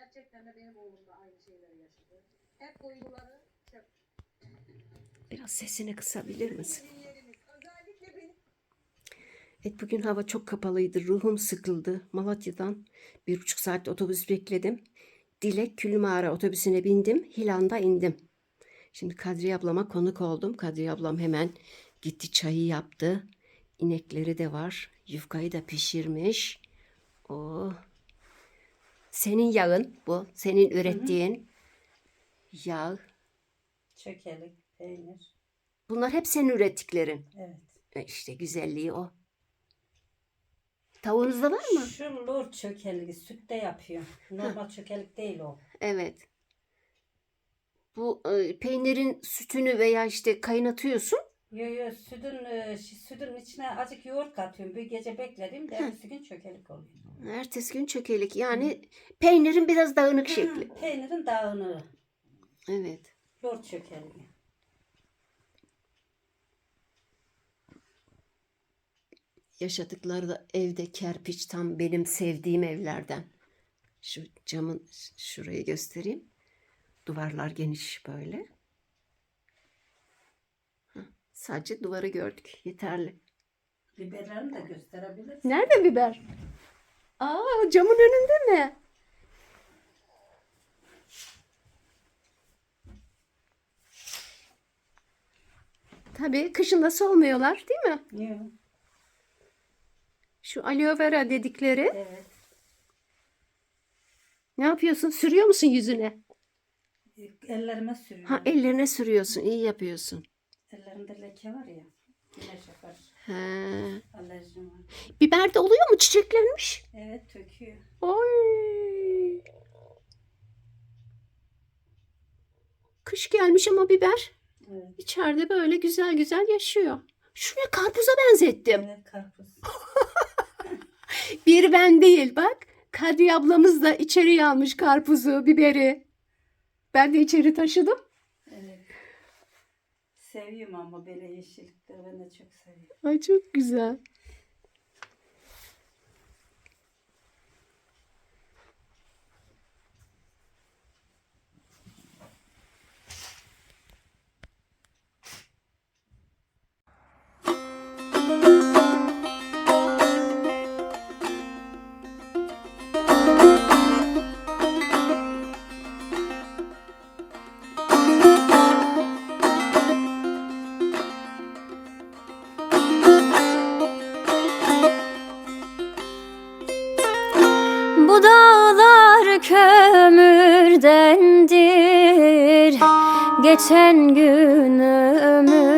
Gerçekten de benim oğlum da aynı şeyleri yaşadı. Hep duyguları çöp. Biraz sesini kısabilir misin? Evet bugün hava çok kapalıydı. Ruhum sıkıldı. Malatya'dan bir buçuk saat otobüs bekledim. Dilek Külmağara otobüsüne bindim. Hilan'da indim. Şimdi Kadriye ablama konuk oldum. Kadriye ablam hemen gitti çayı yaptı. İnekleri de var. Yufkayı da pişirmiş. O senin yağın bu. Senin ürettiğin yağ. Çökelik, peynir. Bunlar hep senin ürettiklerin. Evet. E İşte güzelliği o. Tavuğunuzda var mı? Şu lor çökeliği sütte yapıyor. Normal çökelik değil o. Evet. Bu e, peynirin sütünü veya işte kaynatıyorsun. Yo yo sütün, e, şi- sütün içine azıcık yoğurt katıyorum. Bir gece beklerim de ertesi gün çökelik oluyor. Ertesi gün çökelik. Yani peynirin biraz dağınık şekli. Peynirin dağınığı. Evet. Yoğurt çökeliği. Yaşadıkları da evde kerpiç tam benim sevdiğim evlerden. Şu camın şurayı göstereyim. Duvarlar geniş böyle. Sadece duvarı gördük. Yeterli. Biberlerini de gösterebilirsin. Nerede biber? Aa camın önünde mi? Tabii kışın da solmuyorlar değil mi? Yok. Şu aloe vera dedikleri. Evet. Ne yapıyorsun? Sürüyor musun yüzüne? Ellerime sürüyorum. Ha ellerine sürüyorsun. İyi yapıyorsun. Ellerimde leke var ya. Güneş yapar. He. Alerjim var. Biber de oluyor mu? Çiçeklenmiş. Evet töküyor. Oy. Kış gelmiş ama biber Evet. içeride böyle güzel güzel yaşıyor. Şuraya karpuza benzettim. Evet karpuz. Bir ben değil bak. Kadriye ablamız da içeri almış karpuzu, biberi. Ben de içeri taşıdım. Seviyorum ama böyle yeşillikleri ben de çok seviyorum. Ay çok güzel. Geçen gün ömürdendir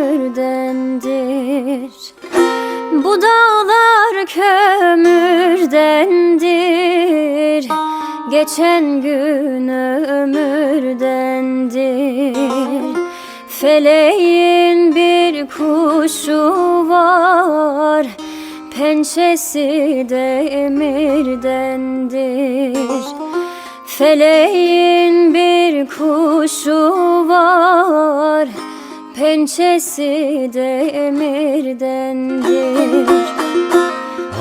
Bu dağlar kömürdendir Geçen gün ömürdendir Feleğin bir kuşu var. Pençesi demirdendir Feleğin bir kuşu Pençesi demirdendir.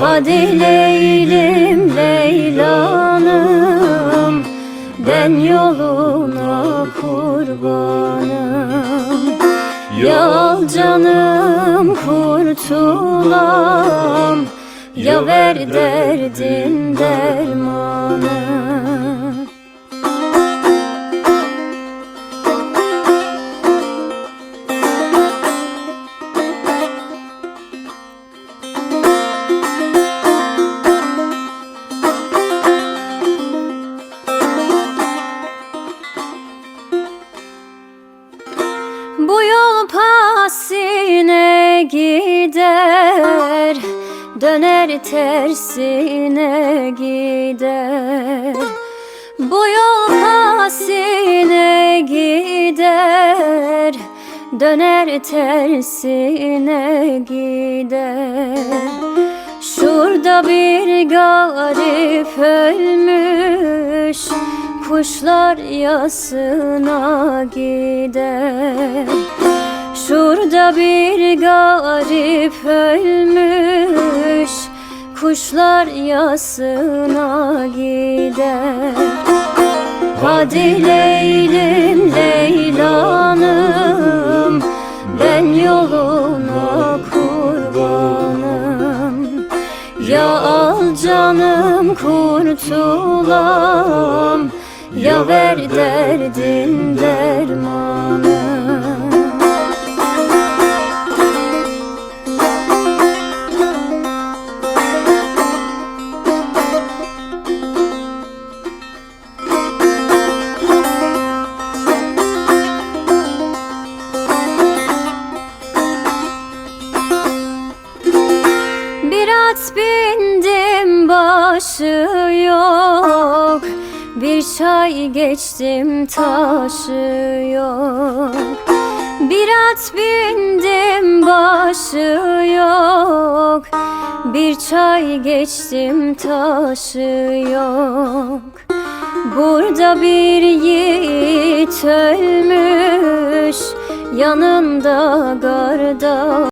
Hadi Leylim Leylanım Ben yoluna kurbanım. Yal canım kurtulam. Ya ver derdin dermanı Döner tersine gider. Bu yol pasine gider. Döner tersine gider. Şurada bir garip ölmüş Kuşlar yasına gider Şurada bir garip ölmüş Kuşlar yasına gider. Hadi Leylim Leylanım Ben yoluna kurbanım. Ya al canım kurtulam Ya ver derdin dermanı başı yok. Bir çay geçtim taşı yok. Bir at bindim başı yok. Bir çay geçtim taşı yok. Burada bir yiğit ölmüş Yanında garda